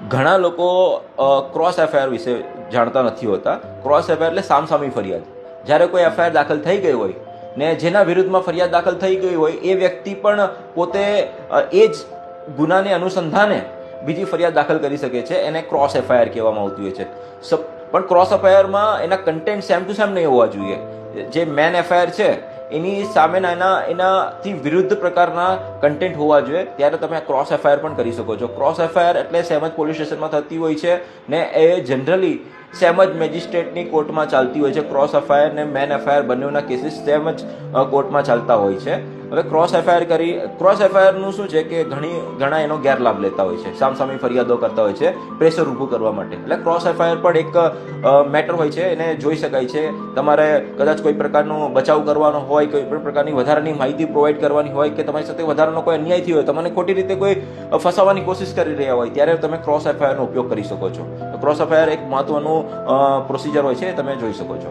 ઘણા લોકો cross FIR વિશે જાણતા નથી હોતા. ક્રોસ એફઆઈઆર એટલે સામસામી ફરિયાદ. જ્યારે કોઈ એફઆઈઆર દાખલ થઈ ગઈ હોય ને જેના વિરુદ્ધમાં ફરિયાદ દાખલ થઈ ગઈ હોય, એ વ્યક્તિ પણ પોતે એ જ ગુનાને અનુસંધાને બીજી ફરિયાદ દાખલ કરી શકે છે. એને ક્રોસ એફઆઈઆર કહેવામાં આવતી હોય છે. પણ ક્રોસ એફઆઈઆરમાં એના કન્ટેન્ટ સેમ ટુ સેમ નહીં હોવા જોઈએ. જે મેન એફઆઈઆર છે એની સામેના એના, એનાથી વિરુદ્ધ પ્રકારના કન્ટેન્ટ હોવા જોઈએ. ત્યારે તમે ક્રોસ એફઆઈઆર પણ કરી શકો છો. ક્રોસ એફઆઈઆર એટલે સેમ જ પોલીસ સ્ટેશનમાં થતી હોય છે ને એ જનરલી સેમ જ મેજિસ્ટ્રેટની કોર્ટમાં ચાલતી હોય છે. ક્રોસ એફઆઈઆર ને મેન એફઆઈઆર બંનેના કેસીસ સેમ જ કોર્ટમાં ચાલતા હોય છે. હવે ક્રોસ એફઆઈઆર કરી ક્રોસ એફઆઈઆરનું શું છે કે ઘણી, ઘણા એનો ગેરલાભ લેતા હોય છે, સામસામી ફરિયાદો કરતા હોય છે પ્રેશર ઊભું કરવા માટે. એટલે ક્રોસ એફઆઈઆર પણ એક મેટર હોય છે, એને જોઈ શકાય છે. તમારે કદાચ કોઈ પ્રકારનો બચાવ કરવાનો હોય, કોઈ પણ પ્રકારની વધારાની માહિતી પ્રોવાઈડ કરવાની હોય કે તમારી સાથે વધારાનો કોઈ અન્યાય થયો હોય, તમને ખોટી રીતે કોઈ ફસાવાની કોશિશ કરી રહ્યા હોય, ત્યારે તમે ક્રોસ એફઆઈઆરનો ઉપયોગ કરી શકો છો. ક્રોસ એફઆઈઆર એક મહત્વનું પ્રોસિજર હોય છે તમે જોઈ શકો છો.